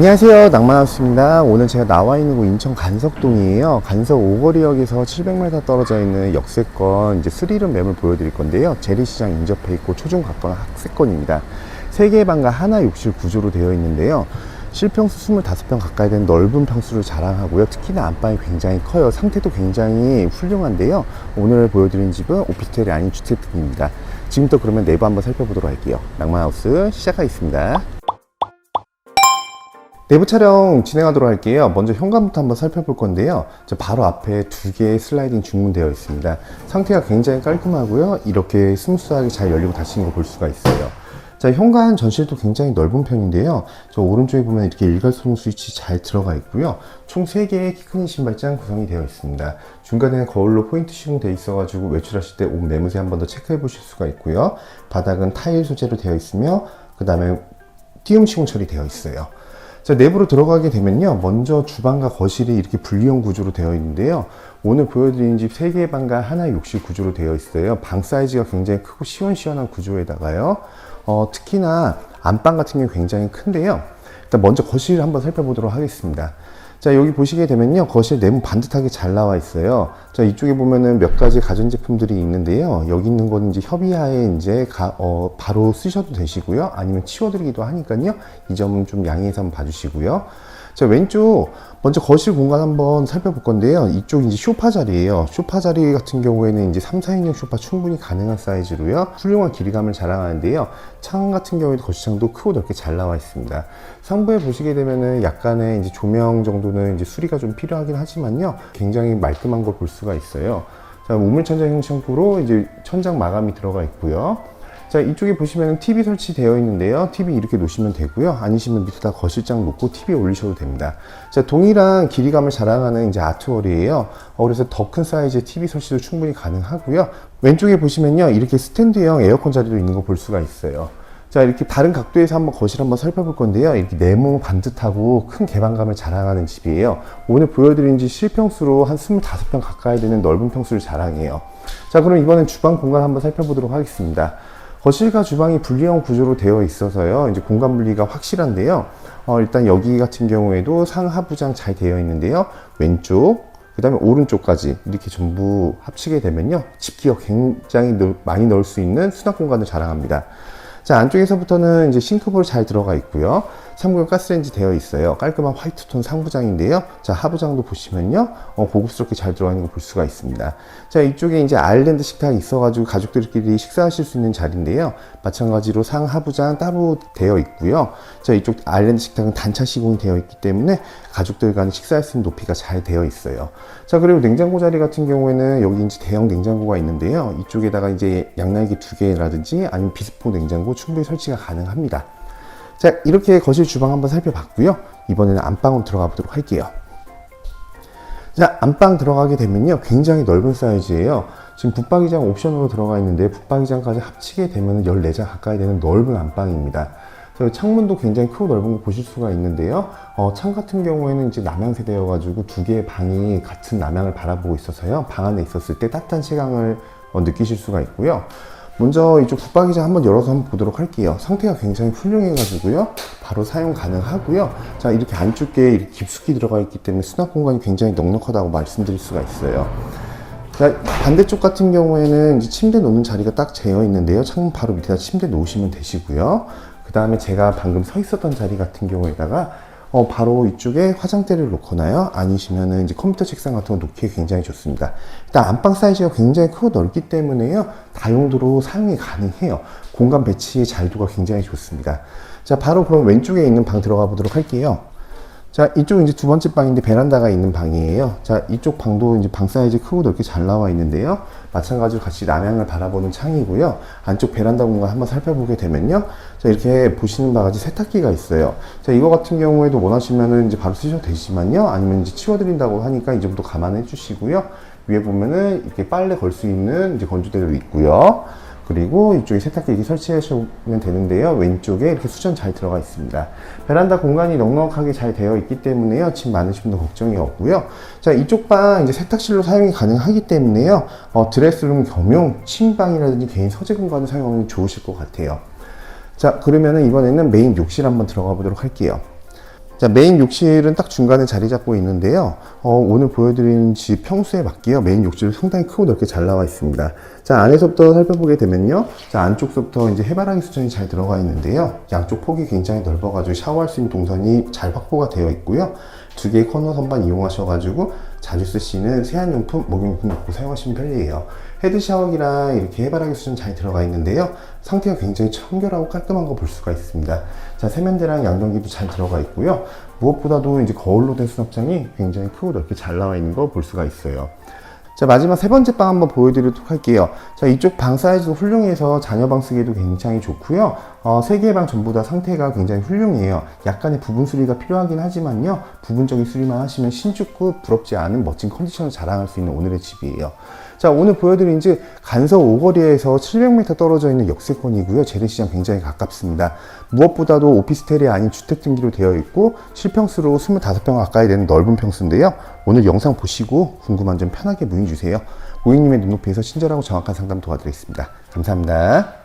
안녕하세요. 낭만하우스입니다. 오늘 제가 나와 있는 곳 인천 간석동이에요. 간석 오거리역에서 700m 떨어져 있는 역세권 이제 스릴은 매물 보여드릴 건데요. 재래시장 인접해 있고 초중 가까운 학세권입니다. 세개의 방과 하나 욕실 구조로 되어 있는데요. 실평수 25평 가까이 되는 넓은 평수를 자랑하고요. 특히나 안방이 굉장히 커요. 상태도 굉장히 훌륭한데요. 오늘 보여드린 집은 오피스텔이 아닌 주택입니다. 지금부터 그러면 내부 한번 살펴보도록 할게요. 낭만하우스 시작하겠습니다 내부 촬영 진행하도록 할게요. 먼저 현관부터 한번 살펴볼 건데요. 저 바로 앞에 두 개의 슬라이딩 중문되어 있습니다. 상태가 굉장히 깔끔하고요. 이렇게 스무스하게 잘 열리고 닫히는 걸 볼 수가 있어요. 자, 현관 전실도 굉장히 넓은 편인데요. 저 오른쪽에 보면 이렇게 일괄소등 스위치 잘 들어가 있고요. 총 3개의 키 큰 신발장 구성이 되어 있습니다. 중간에는 거울로 포인트 시공되어 있어가지고 외출하실 때 옷 매무새 한 번 더 체크해 보실 수가 있고요. 바닥은 타일 소재로 되어 있으며, 그 다음에 띄움 시공 처리되어 있어요. 자, 내부로 들어가게 되면요. 먼저 주방과 거실이 이렇게 분리형 구조로 되어 있는데요. 오늘 보여드린 집 3개의 방과 하나의 욕실 구조로 되어 있어요. 방 사이즈가 굉장히 크고 시원시원한 구조에다가요. 어, 특히나 안방 같은 경우 굉장히 큰데요. 일단 먼저 거실을 한번 살펴보도록 하겠습니다. 자, 여기 보시게 되면요. 거실 내부 반듯하게 잘 나와 있어요. 자, 이쪽에 보면은 몇 가지 가전제품들이 있는데요. 여기 있는 거는 이제 협의하에 이제 가- 어, 바로 쓰셔도 되시고요. 아니면 치워드리기도 하니까요. 이 점은 좀 양해해서 한번 봐주시고요. 자, 왼쪽, 먼저 거실 공간 한번 살펴볼 건데요. 이쪽 이제 쇼파 자리예요. 쇼파 자리 같은 경우에는 이제 3, 4인용 쇼파 충분히 가능한 사이즈로요. 훌륭한 길이감을 자랑하는데요. 창 같은 경우에도 거실창도 크고 넓게 잘 나와 있습니다. 상부에 보시게 되면은 약간의 이제 조명 정도는 이제 수리가 좀 필요하긴 하지만요. 굉장히 말끔한 걸 볼 수가 있어요. 자, 우물천장 형식으로 이제 천장 마감이 들어가 있고요. 자, 이쪽에 보시면 TV 설치되어 있는데요. TV 이렇게 놓으시면 되고요. 아니시면 밑에다 거실장 놓고 TV 올리셔도 됩니다. 자, 동일한 길이감을 자랑하는 이제 아트월이에요. 어, 그래서 더 큰 사이즈의 TV 설치도 충분히 가능하고요. 왼쪽에 보시면요. 이렇게 스탠드형 에어컨 자리도 있는 거 볼 수가 있어요. 자, 이렇게 다른 각도에서 한번 거실 한번 살펴볼 건데요. 이렇게 네모 반듯하고 큰 개방감을 자랑하는 집이에요. 오늘 보여드린 집 실평수로 한 25평 가까이 되는 넓은 평수를 자랑해요. 자, 그럼 이번엔 주방 공간 한번 살펴보도록 하겠습니다. 거실과 주방이 분리형 구조로 되어 있어서요. 이제 공간 분리가 확실한데요. 어, 일단 여기 같은 경우에도 상하부장 잘 되어 있는데요. 왼쪽, 그 다음에 오른쪽까지 이렇게 전부 합치게 되면요. 집기가 굉장히 넓- 많이 넣을 수 있는 수납 공간을 자랑합니다. 자, 안쪽에서부터는 이제 싱크볼 잘 들어가 있고요. 3구형 가스레인지 되어 있어요. 깔끔한 화이트톤 상부장인데요. 자, 하부장도 보시면요. 어, 고급스럽게 잘 들어가 있는 걸 볼 수가 있습니다. 자, 이쪽에 이제 아일랜드 식탁이 있어가지고 가족들끼리 식사하실 수 있는 자리인데요. 마찬가지로 상, 하부장 따로 되어 있고요. 자, 이쪽 아일랜드 식탁은 단차 시공이 되어 있기 때문에 가족들 간 식사할 수 있는 높이가 잘 되어 있어요. 자, 그리고 냉장고 자리 같은 경우에는 여기 이제 대형 냉장고가 있는데요. 이쪽에다가 이제 양날개 두 개라든지 아니면 비스포 냉장고 충분히 설치가 가능합니다. 자, 이렇게 거실 주방 한번 살펴봤고요. 이번에는 안방으로 들어가 보도록 할게요. 자, 안방 들어가게 되면요. 굉장히 넓은 사이즈예요. 지금 붙박이장 옵션으로 들어가 있는데 붙박이장까지 합치게 되면 14장 가까이 되는 넓은 안방입니다. 저 창문도 굉장히 크고 넓은 거 보실 수가 있는데요. 어, 창 같은 경우에는 이제 남향 세대여가지고 두 개의 방이 같은 남향을 바라보고 있어서요. 방 안에 있었을 때 따뜻한 시강을 어, 느끼실 수가 있고요. 먼저 이쪽 붙박이장 한번 열어서 한번 보도록 할게요. 상태가 굉장히 훌륭해 가지고요. 바로 사용 가능하고요. 자, 이렇게 안쪽에 이렇게 깊숙이 들어가 있기 때문에 수납 공간이 굉장히 넉넉하다고 말씀드릴 수가 있어요. 자, 반대쪽 같은 경우에는 침대 놓는 자리가 딱 재어 있는데요. 창문 바로 밑에다 침대 놓으시면 되시고요. 그 다음에 제가 방금 서 있었던 자리 같은 경우에다가 어, 바로 이쪽에 화장대를 놓거나요. 아니시면은 이제 컴퓨터 책상 같은 거 놓기에 굉장히 좋습니다. 일단 안방 사이즈가 굉장히 크고 넓기 때문에요. 다용도로 사용이 가능해요. 공간 배치 잘도가 굉장히 좋습니다. 자, 바로 그럼 왼쪽에 있는 방 들어가 보도록 할게요. 자, 이쪽 이제 두 번째 방인데 베란다가 있는 방이에요. 자, 이쪽 방도 이제 방 사이즈 크고 넓게 잘 나와 있는데요. 마찬가지로 같이 남향을 바라보는 창이고요. 안쪽 베란다 공간 한번 살펴보게 되면요. 자, 이렇게 보시는 바같이 세탁기가 있어요. 자, 이거 같은 경우에도 원하시면은 이제 바로 쓰셔도 되지만요. 아니면 이제 치워드린다고 하니까 이 점도 감안해 주시고요. 위에 보면은 이렇게 빨래 걸 수 있는 이제 건조대도 있고요. 그리고 이쪽에 세탁기 이렇게 설치하시면 되는데요. 왼쪽에 이렇게 수전 잘 들어가 있습니다. 베란다 공간이 넉넉하게 잘 되어 있기 때문에요. 짐 많으신 분도 걱정이 없고요. 자, 이쪽 방 이제 세탁실로 사용이 가능하기 때문에요. 어, 드레스룸 겸용 침방이라든지 개인 서재 공간을 사용하면 좋으실 것 같아요. 자, 그러면은 이번에는 메인 욕실 한번 들어가 보도록 할게요. 자, 메인 욕실은 딱 중간에 자리 잡고 있는데요. 어, 오늘 보여드린 집 평수에 맞게요. 메인 욕실은 상당히 크고 넓게 잘 나와 있습니다. 자, 안에서부터 살펴보게 되면요. 자, 안쪽서부터 이제 해바라기 수전이 잘 들어가 있는데요. 양쪽 폭이 굉장히 넓어가지고 샤워할 수 있는 동선이 잘 확보가 되어 있고요. 두 개의 커너 선반 이용하셔가지고 자주 쓰시는 세안용품, 목욕용품 놓고 사용하시면 편리해요. 헤드 샤워기랑 이렇게 해바라기 수전 잘 들어가 있는데요. 상태가 굉장히 청결하고 깔끔한 거 볼 수가 있습니다. 자, 세면대랑 양변기도 잘 들어가 있고요. 무엇보다도 이제 거울로 된 수납장이 굉장히 크고 넓게 잘 나와 있는 거 볼 수가 있어요. 자, 마지막 세 번째 방 한번 보여드리도록 할게요. 자, 이쪽 방 사이즈도 훌륭해서 자녀 방 쓰기에도 굉장히 좋고요. 어, 세 개의 방 전부 다 상태가 굉장히 훌륭해요. 약간의 부분 수리가 필요하긴 하지만요. 부분적인 수리만 하시면 신축구 부럽지 않은 멋진 컨디션을 자랑할 수 있는 오늘의 집이에요. 자, 오늘 보여드린 집 간서 오거리에서 700m 떨어져 있는 역세권이고요. 재래시장 굉장히 가깝습니다. 무엇보다도 오피스텔이 아닌 주택 등기로 되어 있고 실평수로 25평 가까이 되는 넓은 평수인데요. 오늘 영상 보시고 궁금한 점 편하게 문의 주세요. 고객님의 눈높이에서 친절하고 정확한 상담 도와드리겠습니다. 감사합니다.